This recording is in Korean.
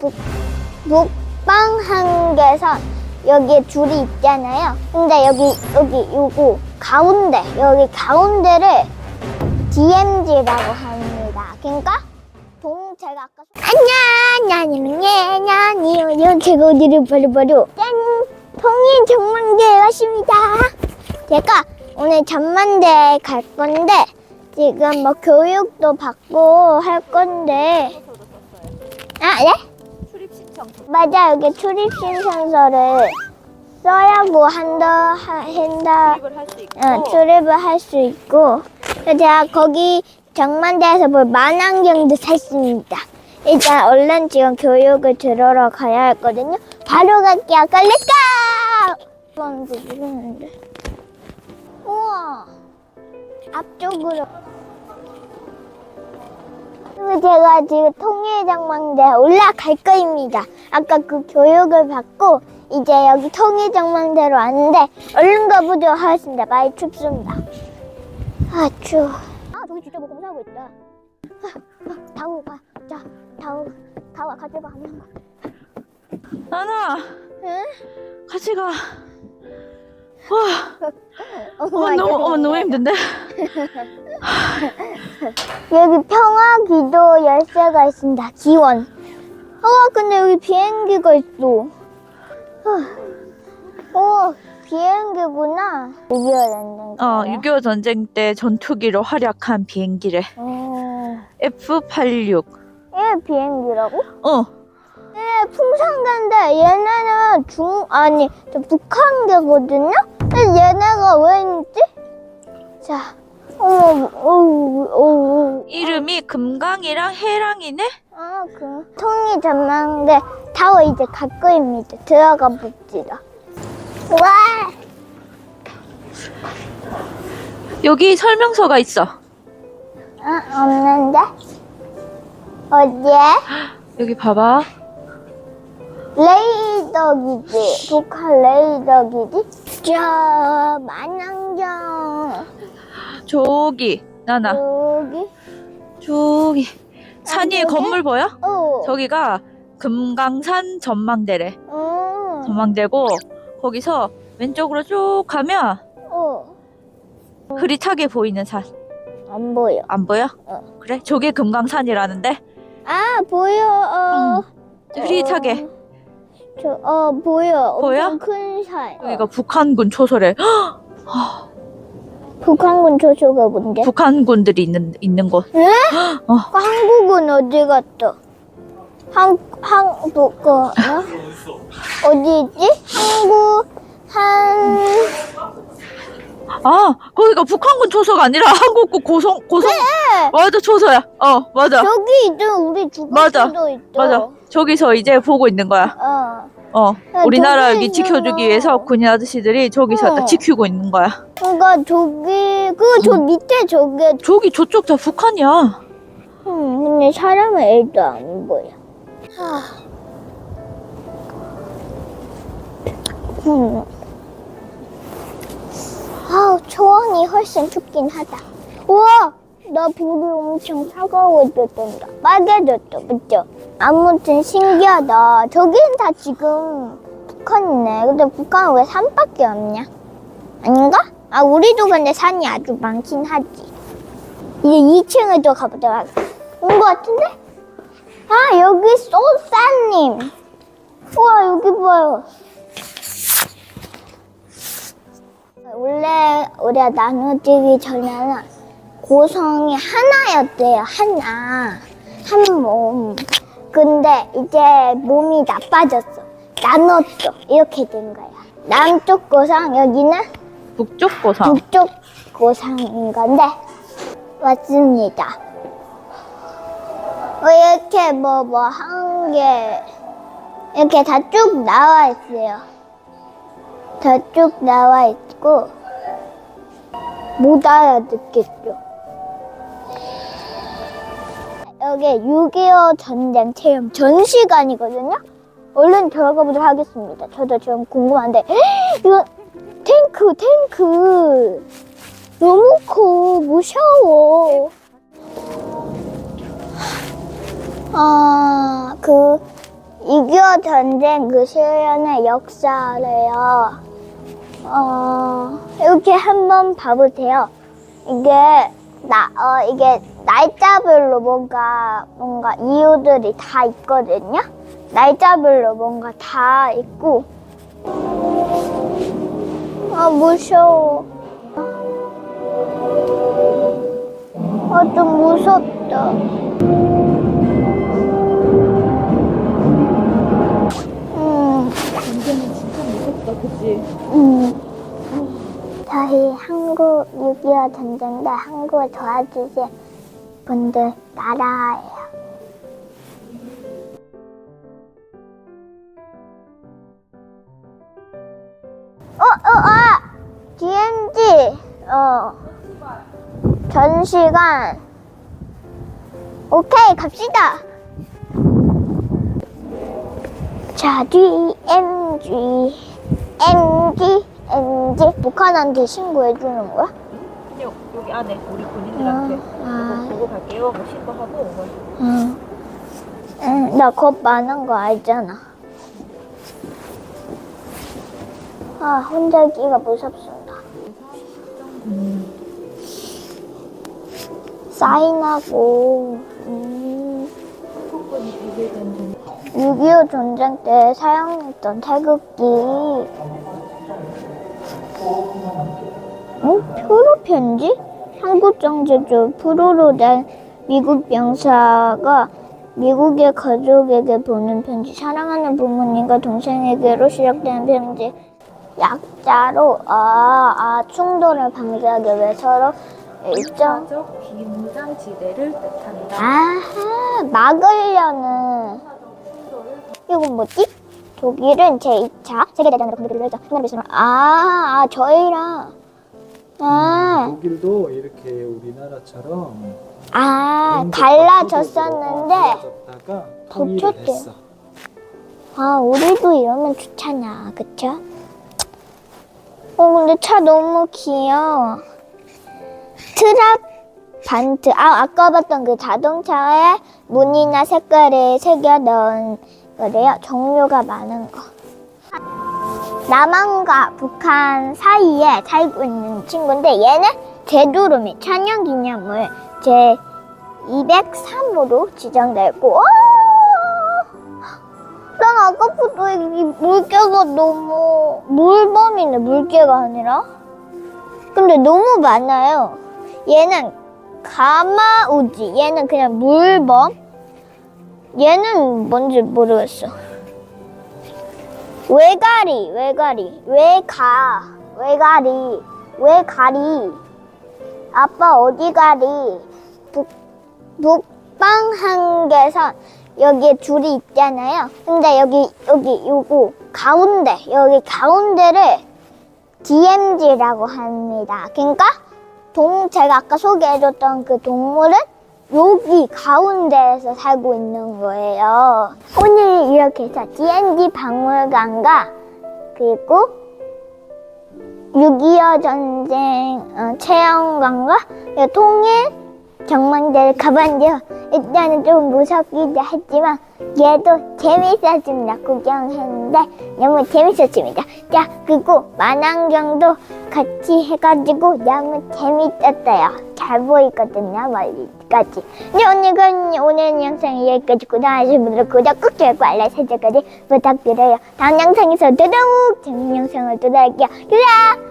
북, 북방한계선 여기에 줄이 있잖아요. 근데 여기 여기 요거 가운데 여기 가운데를 DMZ라고 합니다. 그러니까 동 제가 아까 안녕 안녕 안녕 어디를 바로바로 짠 통일 전망대에 왔습니다. 제가 오늘 전망대에 갈 건데 지금 뭐 교육도 받고 할 건데 아 네? 출입 신청 맞아 여기 출입 신청서를 써야고 한다 하- 한다 출입을 할 수 있고 어, 출입을 할 수 있고 그래서 제가 거기 정만대에서 볼 만안경도 샀습니다. 일단 얼른 지금 교육을 들으러 가야 했거든요. 바로 갈게요. 뭔지 모르는데. 우와. 앞쪽으로. 그리고 제가 지금 통일정망대에 올라갈 거입니다. 아까 그 교육을 받고 이제 여기 통일정망대로 왔는데 얼른 가보도록 하겠습니다. 많이 춥습니다. 아 추워. 아 저기 진짜 뭐 공사하고 있다. 아, 아, 다우 가. 자 다우 다우가 가져가 한 명. 나나 응? 같이 가. 어머, 어, 너무, 어, 너무 힘든데? 여기 평화기도 열쇠가 있습니다. 기원. 어, 근데 여기 비행기가 있어. 어, 어 비행기구나. 이겨야 된다. 어, 6.25 전쟁 때 전투기로 활약한 비행기래. 어, F-86. 얘 비행기라고? 어, 얘 풍산개인데 얘네는 중 아니 저 북한개거든요. 근데 얘네가 왜 있지? 자, 어머, 어우, 어우, 이름이 금강이랑 해랑이네? 아, 그 통이 전망대 타워 이제 갈 거입니다. 들어가 봅시다. 와, 여기 설명서가 있어. 아, 없는데? 어디에? 여기 봐봐. 레이더기지. 북한 레이더기지. 저 만안경 저기, 나나. 여기. 저기. 산 위에? 건물 보여? 어. 저기가 금강산 전망대래. 어. 전망대고, 거기서 왼쪽으로 쭉 가면 어. 흐릿하게 보이는 산. 안 보여. 안 보여? 어. 그래? 저게 금강산이라는데? 아, 보여. 어. 흐릿하게. 어. 저, 어, 보여. 보여? 엄청 큰 산. 여기가 북한군 초소래. 북한군 조조가 뭔데? 북한군들이 있는 있는 곳. 에? 어. 한국은 어디 갔다? 한, 한국, 그, 어? 어디 있지? 한국, 한, 아, 거기가 북한군 초소가 아니라 한국군 고성 고성. 맞아, 초소야. 어, 맞아. 저기 있죠. 우리 맞아. 주방도 있죠. 맞아. 저기서 이제 보고 있는 거야. 어. 어. 야, 우리나라 여기 지켜주기 있잖아. 위해서 군인 아저씨들이 저기서 어. 딱 지키고 있는 거야. 그니까 저기, 그, 저 밑에 저게, 저기 저쪽 다 북한이야. 음, 근데 사람은 일도 안 보여. 아. 음. 아우, 초원이 훨씬 춥긴 하다. 우와! 나 볼이 엄청 차가워졌단다. 빨개졌다, 그죠? 아무튼 신기하다. 저기는 다 지금 북한이네. 근데 북한은 왜 산밖에 없냐? 아닌가? 아, 우리도 근데 산이 아주 많긴 하지. 이제 2층을 또 가보도록 하겠습니다. 온 것 같은데? 아, 여기 소사님. 우와, 여기 봐요. 원래 우리가 나눠지기 전에는 고성이 하나였대요, 하나. 한 몸. 근데 이제 몸이 나빠졌어. 나눴어. 이렇게 된 거야. 남쪽 고성, 여기는 북쪽 고성. 북쪽 고성인 건데, 맞습니다. 어, 이렇게 뭐, 뭐, 한 개, 이렇게 다 쭉 나와 있어요. 다 쭉 나와 있고, 못 알아듣겠죠. 여기 6.25 전쟁 체험 전시관이거든요? 얼른 들어가 보도록 하겠습니다. 저도 지금 궁금한데, 이거 탱크, 탱크. 너무 커, 무서워. 아, 그, 6.25 전쟁 그 시련의 역사래요. 어, 이렇게 한번 봐보세요. 이게, 나, 어, 이게 날짜별로 뭔가, 뭔가 이유들이 다 있거든요. 날짜별로 뭔가 다 있고. 아, 무서워. 아, 좀 무섭다. 음. 전쟁은 진짜 무섭다, 그치? 음, 저희 한국 6.25 전쟁 때 한국을 도와주신 분들 나라예요. 어, 어, 아! DMZ, 어, 전시관. 오케이, 갑시다. 자, DMG, MG, MG. 북한한테 신고해주는 거야? 여기 안에 우리 군인들한테 아. 보고 갈게요. 뭐 신고하고 뭐. 응. 응, 나겁 많은 거 알잖아. 아, 혼자 있기가 무섭습니다. 사인하고, 음, 6.25 전쟁 때 사용했던 태극기. 어? 표로 편지? 한국정제조 프로로 된 미국 병사가 미국의 가족에게 보낸 편지. 사랑하는 부모님과 동생에게로 시작되는 편지. 약자로, 아, 아, 충돌을 방지하기 위해 서로 일정, 일정적 비무장지대를 뜻한다. 아하, 막으려는. 이건 뭐지? 독일은 제2차 세계대전으로 공격을 했죠. 아, 아, 저희랑. 아, 독일도 이렇게 우리나라처럼 아, 달라졌었는데. 달라졌다가 통일을 붙였대요. 했어. 아, 우리도 이러면 좋잖아. 그쵸? 어, 근데 차 너무 귀여워. 트럭 반트. 아, 아까 봤던 그 자동차에 무늬나 색깔을 새겨 넣은 거래요. 종류가 많은 거. 남한과 북한 사이에 살고 있는 친구인데 얘는 제두름이 천연기념물 제 203호로 지정되어 있고 와! 난 아까부터 이 물개가 너무 물범이네 물개가 아니라. 근데 너무 많아요. 얘는 가마우지 얘는 그냥 물범. 얘는 뭔지 모르겠어 외가리 외가리 외가 외가리 외가리 아빠 어디 가리 북, 북방 한계선 여기에 줄이 있잖아요. 근데 여기 여기 요거 가운데 여기 가운데를 DMZ라고 합니다. 그러니까 동 제가 아까 소개해줬던 그 동물은 여기 가운데에서 살고 있는 거예요. 오늘 이렇게 해서 DMZ 박물관과 그리고 6.25 전쟁 어, 체험관과 통일 전망대를 가봤는데요. 일단은 좀 무섭기도 했지만 얘도 재밌었습니다. 구경했는데 너무 재밌었습니다. 자 그리고 만안경도 같이 해가지고 너무 재밌었어요. 잘 보이거든요 멀리까지. 네 오늘은 오늘 영상이 여기까지 구독하신 분들 구독 꾹 좋아요 알람 설정까지 부탁드려요. 다음 영상에서 더더욱 재밌는 영상을 또 할게요. 유라